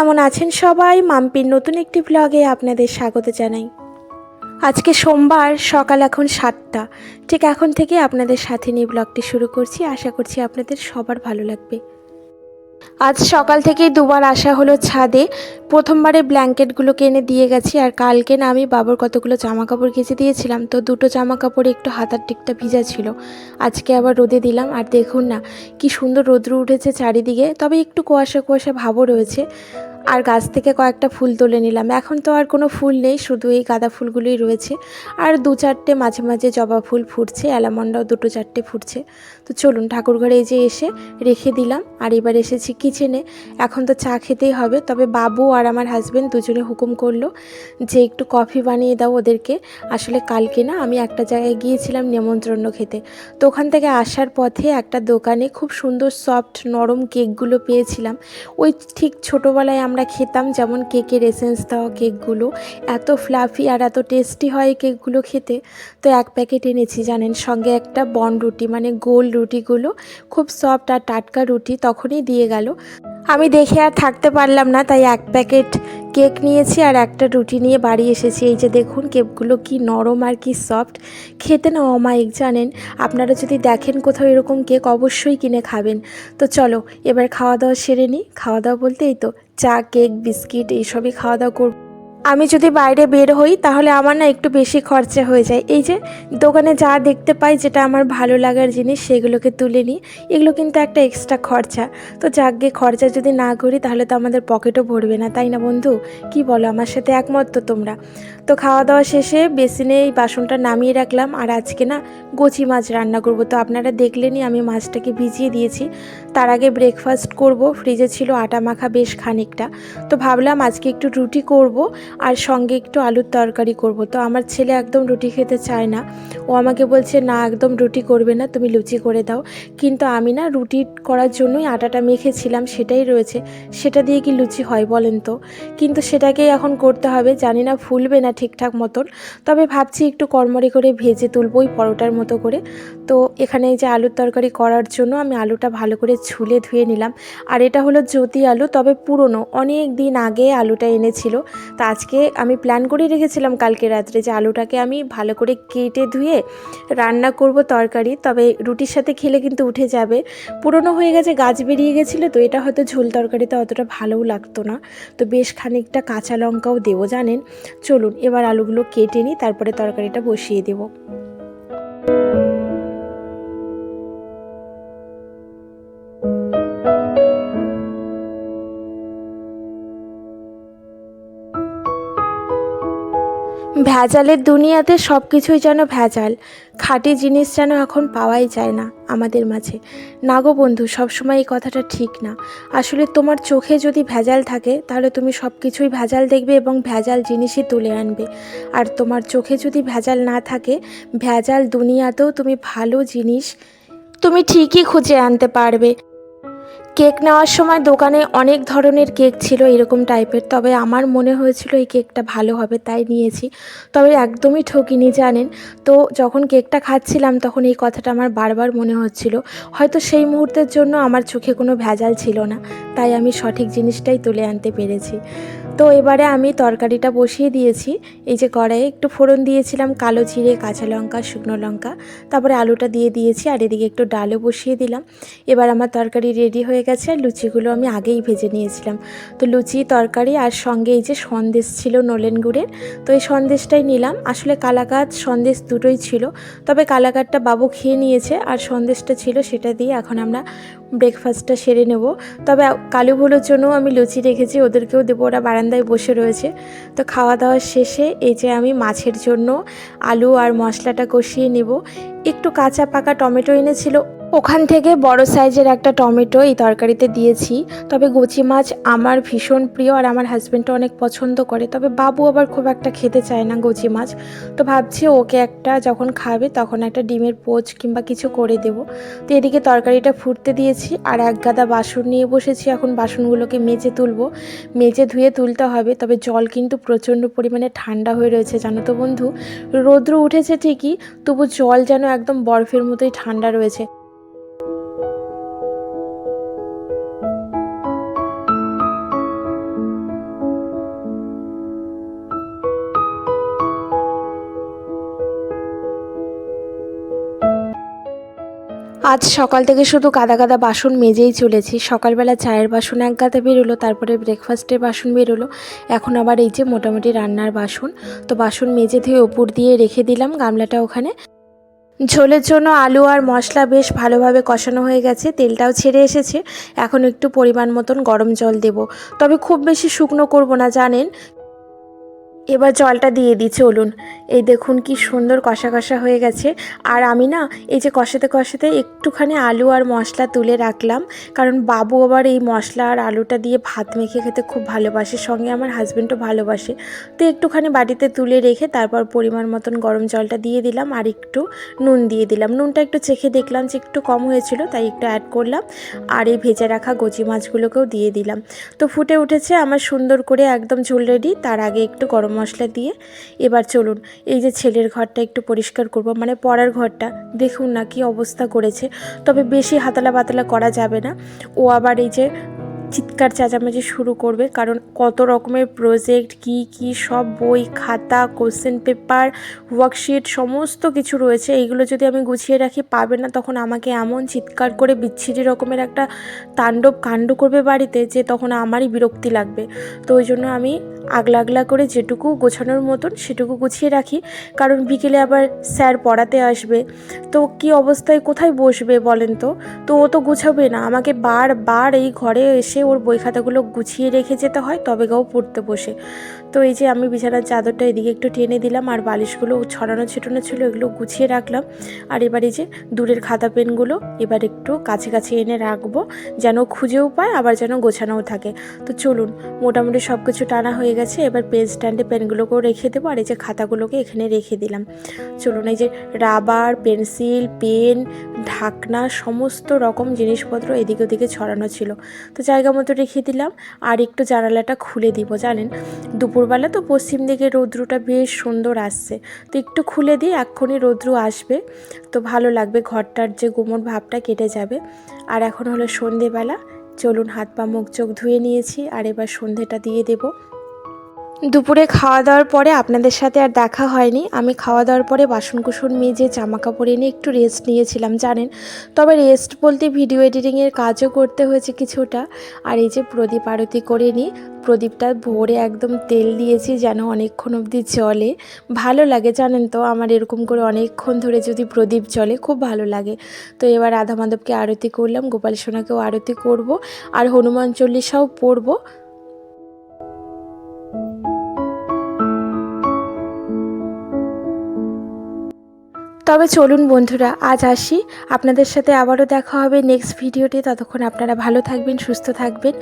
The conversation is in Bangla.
কেমন আছেন সবাই? মাম্পির নতুন একটি ব্লগে আপনাদের স্বাগত জানাই। আজকে সোমবার, সকাল এখন সাতটা। ঠিক এখন থেকে আপনাদের সাথে নিয়ে ব্লগটি শুরু করছি। আশা করছি আপনাদের সবার ভালো লাগবে। আজ সকাল থেকেই দুবার আসা হলো ছাদে। প্রথমবারে ব্ল্যাঙ্কেটগুলো এনে দিয়ে গেছি আর কালকে না আমি বাবার কতগুলো জামা কাপড় কেচে দিয়েছিলাম। তো দুটো জামা কাপড় একটু হাতার দিকটা ভিজা ছিল। আজকে আবার রোদে দিলাম। আর দেখুন না, কি সুন্দর রোদ্র উঠেছে চারিদিকে। তবে একটু কুয়াশা কুয়াশা ভাবও রয়েছে। আর গাছ থেকে কয়েকটা ফুল তুলে নিলাম। এখন তো আর কোনো ফুল নেই, শুধু এই গাঁদা ফুলগুলোই রয়েছে। আর দু চারটে মাঝে মাঝে জবা ফুল ফুটছে, অ্যালামন্ডাও দুটো চারটে ফুটছে। তো চলুন ঠাকুর ঘরে এই যে এসে রেখে দিলাম, আর এবার এসেছি কিচেনে এখন তো চা খেতেই হবে, তবে বাবু আর আমার হাজব্যান্ড দুজনে হুকুম করল যে একটু কফি বানিয়ে দাও ওদেরকে। আসলে কালকে না আমি একটা জায়গায় গিয়েছিলাম নেমন্ত্রণ খেতে। তো ওখান থেকে আসার পথে একটা দোকানে খুব সুন্দর সফট নরম কেকগুলো পেয়েছিলাম। ওই ঠিক ছোটোবেলায় আমরা খেতাম, যেমন কেকের এসেন্স দেওয়া কেকগুলো। এত ফ্লাফি আর এত টেস্টি হয় কেকগুলো খেতে। তো এক প্যাকেট এনেছি, জানেন? সঙ্গে একটা বন রুটি মানে গোল রুটিগুলো। খুব সফট আর টাটকা রুটি তখনই দিয়ে গেল। আমি দেখে আর থাকতে পারলাম না, তাই এক প্যাকেট কেক নিয়েছি আর একটা রুটি নিয়ে বাড়ি এসেছি। এই যে দেখুন, কেকগুলো কি নরম আর কি সফট খেতে না অমায়িক, জানেন? আপনারা যদি দেখেন কোথাও এরকম কেক, অবশ্যই কিনে খাবেন। তো চলো, এবার খাওয়া দাওয়া সেরে নিই। খাওয়া দাওয়া বলতেই তো, চা, কেক, বিস্কিট, এইসবই খাওয়া দাওয়া করব। আমি যদি বাইরে বের হই, তাহলে আমার না একটু বেশি খরচা হয়ে যায়। এই যে, দোকানে যা দেখতে পাই, যেটা আমার ভালো লাগার জিনিস, সেগুলোকে তুলে নিই। এগুলো কিন্তু একটা এক্সট্রা খরচা। তো যাকগে খরচা যদি না করি, তাহলে তো আমাদের পকেটও ভরবে না, তাই না বন্ধু? কি বলো, আমার সাথে একমত তো তোমরা? তো খাওয়া দাওয়া শেষে বেসিনে এই বাসনটা নামিয়ে রাখলাম। আর আজকে না, কচি মাছ রান্না করব। তো আপনারা দেখলেনই আমি মাছটাকে ভিজিয়ে দিয়েছি। তার আগে ব্রেকফাস্ট করব। ফ্রিজে ছিল আটা মাখা বেশ খানিকটা। তো ভাবলাম আজকে একটু রুটি করব। আর সঙ্গে একটু আলুর তরকারি করব। তো আমার ছেলে একদম রুটি খেতে চায় না। ও আমাকে বলছে, না, একদম রুটি করবে না, তুমি লুচি করে দাও। কিন্তু আমি না রুটি করার জন্যই আটাটা মেখেছিলাম, সেটাই রয়েছে। সেটা দিয়ে কি লুচি হয় বলেন তো? কিন্তু সেটাকেই এখন করতে হবে, জানি না ফুলবে না ঠিকঠাক মতন। তবে ভাবছি একটু কর্মরে করে ভেজে তুলবো ওই পরোটার মতো করে। তো এখানে যে আলুর তরকারি করার জন্য আমি আলুটা ভালো করে ছুলে ধুয়ে নিলাম। আর এটা হলো জ্যোতি আলু, তবে পুরনো। অনেক দিন আগে আলুটা এনেছিল। তো আজকে আমি প্ল্যান করে রেখেছিলাম কালকে রাত্রে যে আলুটাকে আমি ভালো করে কেটে ধুয়ে রান্না করব তরকারি। তবে রুটির সাথে খেলে কিন্তু উঠে যাবে। পুরনো হয়ে গেছে, গাছ বেরিয়ে গেছিল, তো এটা হয়তো ঝোল তরকারিতে অতটা ভালোও লাগতো না। তো বেশ খানিকটা কাঁচা লঙ্কাও দেবো জানেন। চলুন, এবার আলুগুলো কেটে নিই, তারপরে তরকারিটা বসিয়ে দেবো। ভেজালের দুনিয়াতে সব কিছুই যেন ভেজাল। খাঁটি জিনিস যেন এখন পাওয়াই যায় না আমাদের মাঝে। না গো বন্ধু, সবসময় এই কথাটা ঠিক না। আসলে তোমার চোখে যদি ভেজাল থাকে, তাহলে তুমি সব কিছুই ভেজাল দেখবে এবং ভেজাল জিনিসই তুলে আনবে। আর তোমার চোখে যদি ভেজাল না থাকে, ভেজাল দুনিয়াতেও তুমি ভালো জিনিস তুমি ঠিকই খুঁজে আনতে পারবে। কেক নেওয়ার সময় দোকানে অনেক ধরনের কেক ছিল এরকম টাইপের, তবে আমার মনে হয়েছিল এই কেকটা ভালো হবে, তাই নিয়েছি। তবে একদমই ঠকিনি, জানেন? তো যখন কেকটা খাচ্ছিলাম তখন এই কথাটা আমার বারবার মনে হচ্ছিল। হয়তো সেই মুহূর্তের জন্য আমার চোখে কোনো ভেজাল ছিল না, তাই আমি সঠিক জিনিসটাই তুলে আনতে পেরেছি। তো এবারে আমি তরকারিটা বসিয়ে দিয়েছি। এই যে কড়াইয়ে একটু ফোড়ন দিয়েছিলাম, কালো জিরে, কাঁচা লঙ্কা, শুকনো লঙ্কা। তারপরে আলুটা দিয়ে দিয়েছি আর এদিকে একটু ডালও বসিয়ে দিলাম। এবার আমার তরকারি রেডি হয়ে গেছে, আর লুচিগুলো আমি আগেই ভেজে নিয়েছিলাম। তো লুচি, তরকারি আর সঙ্গে এই যে সন্দেশ ছিল নলেন গুড়ের, তো এই সন্দেশটাই নিলাম। আসলে কালাকাত সন্দেশ দুটোই ছিল, তবে কালাকাতটা বাবু খেয়ে নিয়েছে আর সন্দেশটা ছিল সেটা দিয়ে এখন আমরা ব্রেকফাস্টটা সেরে নেব। তবে কালু ভুলোর জন্য আমি লুচি রেখেছি, ওদেরকেও দেবো, ওরা বারান্দায় বসে রয়েছে। তো খাওয়া দাওয়া শেষে এই যে আমি মাছের জন্য আলু আর মশলাটা কষিয়ে নেব। একটু কাঁচা পাকা টমেটো এনেছিল ওখান থেকে বড় সাইজের একটা টমেটো এই তরকারিতে দিয়েছি। তবে গুচি মাছ আমার ভীষণ প্রিয় আর আমার হাজব্যান্ডও অনেক পছন্দ করে। তবে বাবু আবার খুব একটা খেতে চায় না গুচি মাছ। তো ভাবছি ওকে একটা যখন খাবে তখন একটা ডিমের পোচ কিংবা কিছু করে দেব। তো এদিকে তরকারিটা ফুটতে দিয়েছি আর এক গাদা বাসন নিয়ে বসেছি। এখন বাসনগুলোকে মেজে তুলবো। মেজে ধুয়ে তুলতে হবে। তবে জল কিন্তু প্রচণ্ড পরিমাণে ঠান্ডা হয়ে রয়েছে, জানো তো বন্ধু? রৌদ্র উঠেছে ঠিকই, তবু জল যেন একদম বরফের মতোই ঠান্ডা রয়েছে। আজ সকাল থেকে শুধু কাদা কাদা বাসন মেজেই চলেছি। সকালবেলা চায়ের বাসন এক গাদা বেরোলো, তারপরে ব্রেকফাস্টের বাসন বেরোলো। এখন আবার এই যে মোটামুটি রান্নার বাসন, তো বাসন মেজে ধুয়ে ওপর দিয়ে রেখে দিলাম গামলাটা ওখানে। ঝোলের জন্য আলু আর মশলা বেশ ভালোভাবে কষানো হয়ে গেছে, তেলটাও ছেড়ে এসেছে। এখন একটু পরিমাণ মতন গরম জল দেব। তবে খুব বেশি শুকনো করব না, জানেন? এবার জলটা দিয়ে দিই চলুন এই দেখুন কি সুন্দর কষা কষা হয়ে গেছে। আর আমি না এই যে কষাতে কষাতে একটুখানি আলু আর মশলা তুলে রাখলাম, কারণ বাবু আবার এই মশলা আর আলুটা দিয়ে ভাত মেখে খেতে খুব ভালোবাসে, সঙ্গে আমার হাজব্যান্ডও ভালোবাসে। তো একটুখানি বাটিতে তুলে রেখে তারপর পরিমাণ মতন গরম জলটা দিয়ে দিলাম আর একটু নুন দিয়ে দিলাম। নুনটা একটু চেখে দেখলাম যে একটু কম হয়েছিল, তাই একটু অ্যাড করলাম আর এই ভেজে রাখা গজি মাছগুলোকেও দিয়ে দিলাম। তো ফুটে উঠেছে আমার সুন্দর করে একদম ঝোল রেডি তার আগে একটু গরম মশলা দিয়ে। এবার চলুন, এই যে ছেলের ঘরটা একটু পরিষ্কার করব। মানে পড়ার ঘরটা, দেখুন না কি অবস্থা করেছে। তবে বেশি হাতালা পাতলা করা যাবে না। ও আবার এই যে চিৎকার চেঁচামেচি শুরু করবে, কারণ কত রকমের প্রজেক্ট কি কি, সব বই, খাতা কোশ্চেন পেপার ওয়ার্কশিট সমস্ত কিছু রয়েছে। এইগুলো যদি আমি গুছিয়ে রাখি, পাবে না তখন আমাকে এমন চিৎকার করে বিচ্ছিরি রকমের একটা তাণ্ডব কাণ্ড করবে বাড়িতে যে তখন আমারই বিরক্তি লাগবে। তো ওই জন্য আমি আগলা আগলা করে যেটুকু গোছানোর মতন সেটুকু গুছিয়ে রাখি। কারণ বিকেলে আবার স্যার পড়াতে আসবে। তো কি অবস্থায় কোথায় বসবে বলেন তো? তো ও তো গুছাবে না। আমাকে বারবার এই ঘরে এসে ওর বই খাতাগুলো গুছিয়ে রেখে যেতে হয় তবে গাও পড়তে বসে। তো এই যে আমি বিছানার চাদরটা এদিকে একটু টেনে দিলাম আর বালিশগুলো ছড়ানো ছিটানো ছিল এগুলো গুছিয়ে রাখলাম। আর এবার এই যে দূরের খাতা পেনগুলো এবার একটু কাছে কাছে এনে রাখব, যেন খুঁজেও পায়, আবার যেন গোছানোও থাকে। তো চলুন, মোটামুটি সব কিছু টানা হয়ে গেছে, এবার পেন স্ট্যান্ডে পেনগুলোকেও রেখে দেবো আর এই যে খাতাগুলোকে এখানে রেখে দিলাম। চলুন এই যে রাবার, পেন্সিল, পেন ঢাকনা, সমস্ত রকম জিনিসপত্র এদিকে ওদিকে ছড়ানো ছিল। তো জায়গা মতো রেখে দিলাম আর একটু জানালাটা খুলে দিব, জানেন? দুপুরবেলা তো পশ্চিম দিকে রৌদ্রটা বেশ সুন্দর আসছে। তো একটু খুলে দিই, এক্ষুনি রৌদ্র আসবে। তো ভালো লাগবে ঘরটার যে গুমোট ভাবটা কেটে যাবে। আর এখন হলো সন্ধেবেলা। চলুন হাত পা মুখ চোখ ধুয়ে নিয়েছি। আর এবার সন্ধেটা দিয়ে দেবো। দুপুরে খাওয়া দাওয়ার পরে আপনাদের সাথে আর দেখা হয়নি। আমি খাওয়া দাওয়ার পরে বাসন কুসন মেজে জামা কাপড় এনে একটু রেস্ট নিয়েছিলাম, জানেন? তবে রেস্ট বলতে ভিডিও এডিটিংয়ের কাজও করতে হয়েছে কিছুটা। আর এই যে প্রদীপ আরতি করে নিই, প্রদীপটা ভোরে একদম তেল দিয়েছি যেন অনেকক্ষণ অবধি জলে ভালো লাগে, জানেন তো? আমার এরকম করে অনেকক্ষণ ধরে যদি প্রদীপ জ্বলে, খুব ভালো লাগে। তো এবার রাধা মাধবকে আরতি করলাম, গোপাল সোনাকেও আরতি করব। আর হনুমান চল্লিশাও পড়ব। তবে চলুন বন্ধুরা, আজ আসি। আপনাদের সাথে আবারও দেখা হবে নেক্সট ভিডিওটি ততক্ষণ আপনারা ভালো থাকবেন, সুস্থ থাকবেন।